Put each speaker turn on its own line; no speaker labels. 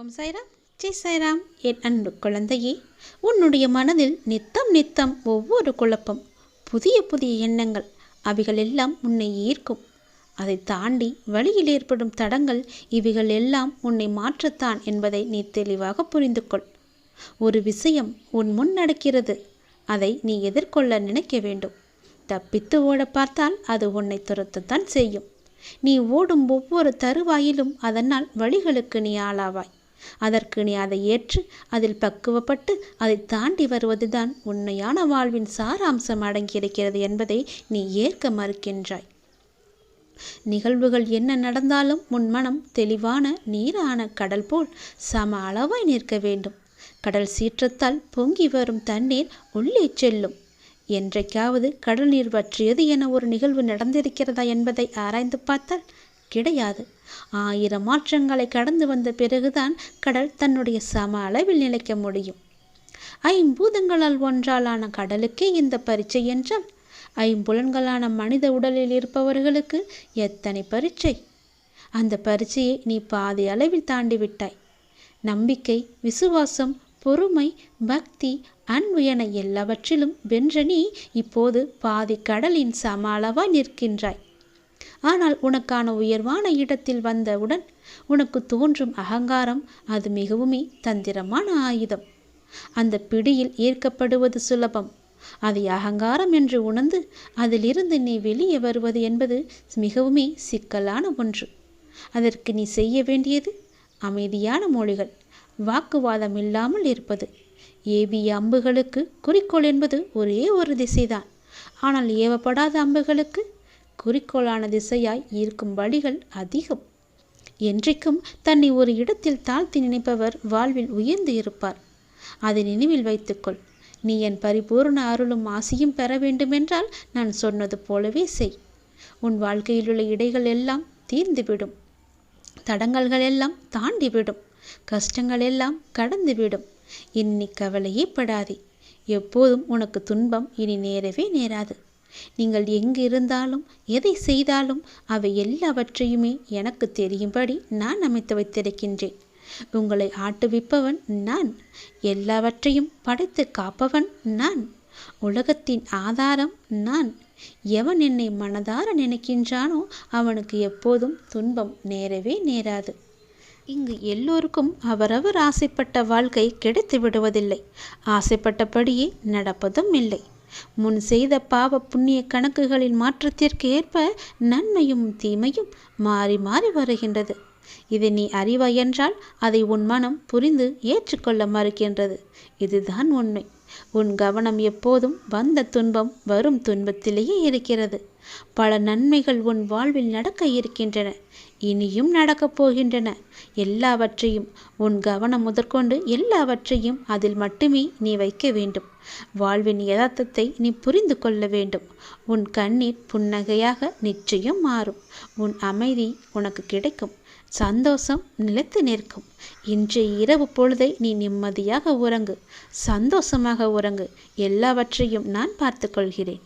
ஓம் சாய்ராம். ஜெய் சாய்ராம். என் அன்பு குழந்தையே உன்னுடைய மனதில் நித்தம் நித்தம் ஒவ்வொரு குழப்பம் புதிய புதிய எண்ணங்கள் அவைகள் எல்லாம் உன்னை ஈர்க்கும். அதை தாண்டி வழியில் ஏற்படும் தடங்கள் இவைகள் எல்லாம் உன்னை மாற்றத்தான் என்பதை நீ தெளிவாக புரிந்து கொள் ஒரு விஷயம் உன் முன் நடக்கிறது அதை நீ எதிர்கொள்ள நினைக்க வேண்டும். தப்பித்து ஓட பார்த்தால் அது உன்னை துரத்தத்தான் செய்யும். நீ ஓடும் ஒவ்வொரு தருவாயிலும் அதனால் வழிகளுக்கு நீ ஆளாவாய். அதற்கு நீ அதை ஏற்று அதில் பக்குவப்பட்டு அதை தாண்டி வருவதுதான் உண்மையான வாழ்வின் சாராம்சம் அடங்கியிருக்கிறது என்பதை நீ ஏற்க மறுக்கின்றாய். நிகழ்வுகள் என்ன நடந்தாலும் உன் மனம் தெளிவான நீரான கடல் போல் சம அளவாய் நிற்க வேண்டும். கடல் சீற்றத்தால் பொங்கி வரும் தண்ணீர் உள்ளே செல்லும். என்றைக்காவது கடல் நீர் வற்றியது என ஒரு நிகழ்வு நடந்திருக்கிறதா என்பதை ஆராய்ந்து பார்த்தால் கிடையாது. ஆயிரம் மாற்றங்களை கடந்து வந்த பிறகுதான் கடல் தன்னுடைய சம அளவில் நிலைக்க முடியும். ஐம்பூதங்களால் ஒன்றாலான கடலுக்கே இந்த பரீட்சை என்றால் ஐம்புலன்களான மனித உடலில் இருப்பவர்களுக்கு எத்தனை பரீட்சை? அந்த பரீட்சையை நீ பாதி அளவில் தாண்டி விட்டாய். நம்பிக்கை விசுவாசம் பொறுமை பக்தி அன்பு என எல்லாவற்றிலும் வென்ற நீ இப்போது பாதி கடலின் சம அளவாய் நிற்கின்றாய். ஆனால் உனக்கான உயர்வான இடத்தில் வந்தவுடன் உனக்கு தோன்றும் அகங்காரம் அது மிகவுமே தந்திரமான ஆயுதம். அந்த பிடியில் ஈர்க்கப்படுவது சுலபம். அதை அகங்காரம் என்று உணர்ந்து அதிலிருந்து நீ வெளியே வருவது என்பது மிகவுமே சிக்கலான ஒன்று. அதற்கு நீ செய்ய வேண்டியது அமைதியான மொழிகள் வாக்குவாதம் இல்லாமல் இருப்பது. ஏபிய அம்புகளுக்கு குறிக்கோள் என்பது ஒரே ஒரு திசைதான். ஆனால் ஏவப்படாத அம்புகளுக்கு குறிக்கோளான திசையாய் இருக்கும் வழிகள் அதிகம். என்றைக்கும் தன்னை ஒரு இடத்தில் தாழ்த்தி நினைப்பவர் வாழ்வில் உயர்ந்து இருப்பார். அதை நினைவில் வைத்துக்கொள். நீ என் பரிபூர்ண அருளும் ஆசையும் பெற வேண்டுமென்றால் நான் சொன்னது போலவே செய். உன் வாழ்க்கையில் உள்ள இடைகள் எல்லாம் தீர்ந்துவிடும். தடங்கல்கள் எல்லாம் தாண்டிவிடும். கஷ்டங்கள் எல்லாம் கடந்துவிடும். இனி கவலையே படாதே. எப்போதும் உனக்கு துன்பம் இனி நேரவே நேராது. நீங்கள் எங்கு இருந்தாலும் எதை செய்தாலும் அவை எல்லாவற்றையுமே எனக்கு தெரியும்படி நான் அமைத்து வைத்திருக்கின்றேன். உங்களை ஆட்டுவிப்பவன் நான் எல்லாவற்றையும் படைத்து காப்பவன் நான் உலகத்தின் ஆதாரம் நான். எவன் என்னை மனதார நினைக்கின்றானோ அவனுக்கு எப்போதும் துன்பம் நேரவே நேராது. இங்கு எல்லோருக்கும் அவரவர் ஆசைப்பட்ட வாழ்க்கை கிடைத்து விடுவதில்லை ஆசைப்பட்டபடியே நடப்பதும் இல்லை. முன் செய்த பாவ புண்ணிய கணக்குகளின் மாற்றத்திற்கு ஏற்ப நன்மையும் தீமையும் மாறி மாறி வருகின்றது. இதை நீ அறிவாய் என்றால் அதை உன் மனம் புரிந்து ஏற்றுக்கொள்ள மறுக்கின்றது. இதுதான் உண்மை. உன் கவனம் எப்போதும் வந்த துன்பம் வரும் துன்பத்திலேயே இருக்கிறது. பல நன்மைகள் உன் வாழ்வில் நடக்க இருக்கின்றன. இனியும் நடக்கப் போகின்றன. எல்லாவற்றையும் உன் கவனம் முதற்கொண்டு எல்லாவற்றையும் அதில் மட்டுமே நீ வைக்க வேண்டும். வாழ்வின் யதார்த்தத்தை நீ புரிந்து கொள்ள வேண்டும். உன் கண்ணீர் புன்னகையாக நிச்சயம் மாறும். உன் அமைதி உனக்கு கிடைக்கும். சந்தோஷம் நிலைத்து நிற்கும். இன்றைய இரவு பொழுதை நீ நிம்மதியாக உறங்கு சந்தோஷமாக உறங்கு. எல்லாவற்றையும் நான் பார்த்துக்கொள்கிறேன்.